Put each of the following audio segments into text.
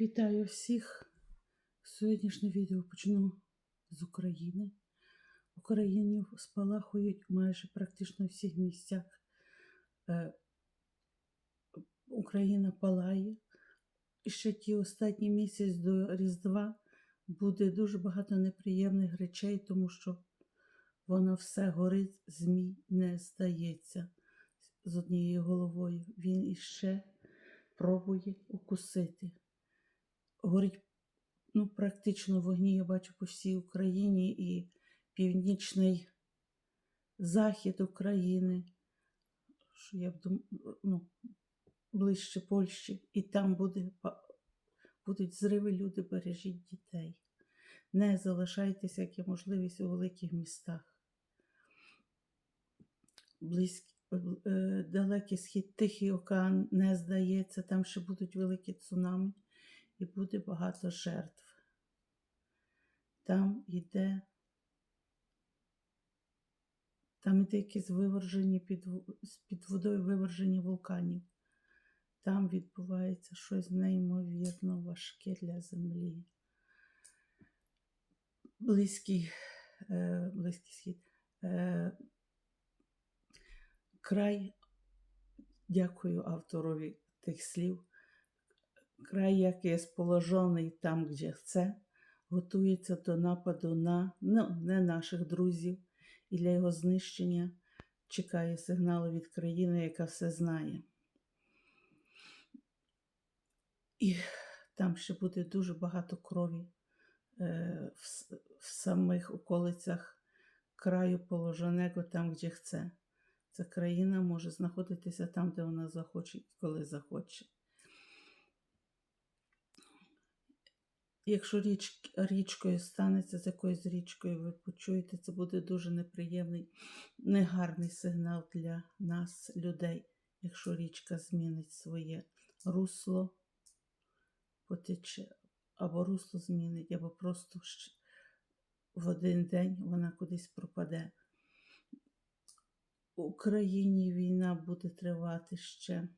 Вітаю всіх. Сьогоднішнє відео почну з України. В Україні спалахують майже практично всіх місцях. Е, Україна палає. І ще ті останні місяць до Різдва буде дуже багато неприємних речей, тому що воно все горить, змій не здається з однією головою. Він іще пробує укусити. Горить ну, практично вогні, я бачу по всій Україні і північний захід України, що я б дум... ну, ближче Польщі, і там буде, будуть зриви, люди, бережіть дітей. Не залишайтеся, як є можливість у великих містах. Близький, е, далекий схід, Тихий океан не здається, там ще будуть великі цунамі і буде багато жертв. Там йде, там іде якісь вивержені під, під водою вивержені вулканів. Там відбувається щось неймовірно важке для землі. Близький, е, близький схід. Е, край, дякую авторові тих слів. Край, як є сположений там, де chce, готується до нападу на ну, не наших друзів, і для його знищення чекає сигналу від країни, яка все знає. І там ще буде дуже багато крові е, в, в самих околицях краю положеного, там, де chce. Ця країна може знаходитися там, де вона захоче і коли захоче. Якщо річ, річкою станеться з якоюсь річкою, ви почуєте, це буде дуже неприємний, негарний сигнал для нас, людей, якщо річка змінить своє русло, потече, або русло змінить, або просто в один день вона кудись пропаде. В Україні війна буде тривати ще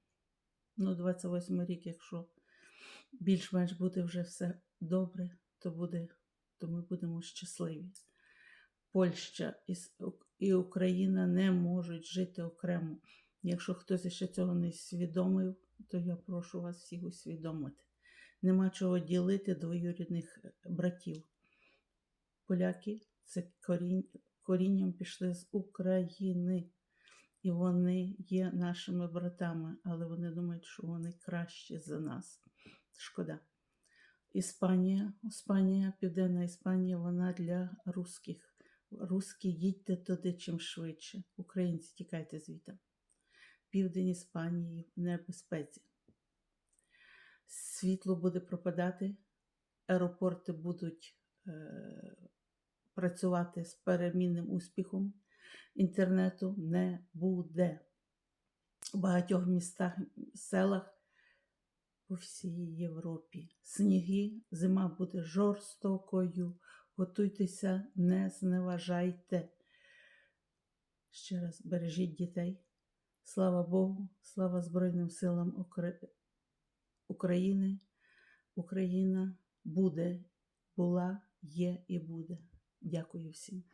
ну, 28 рік, якщо більш-менш буде вже все добре, то, буде, то ми будемо щасливі. Польща і, Україна не можуть жити окремо. Якщо хтось ще цього не усвідомив, то я прошу вас всіх усвідомити. Нема чого ділити двоюрідних е, братів. Поляки це корінь, корінням пішли з України. І вони є нашими братами, але вони думають, що вони кращі за нас. Шкода. Іспанія, Іспанія, Південна Іспанія, вона для русських. Русські їдьте туди чим швидше. Українці, тікайте звідти. Південь Іспанії в небезпеці. Світло буде пропадати, аеропорти будуть е, працювати з перемінним успіхом. Інтернету не буде. У багатьох містах, селах по всій Європі. Сніги, зима буде жорстокою. Готуйтеся, не зневажайте. Ще раз бережіть дітей. Слава Богу, слава Збройним силам Укра- України. Україна буде, була, є і буде. Дякую всім.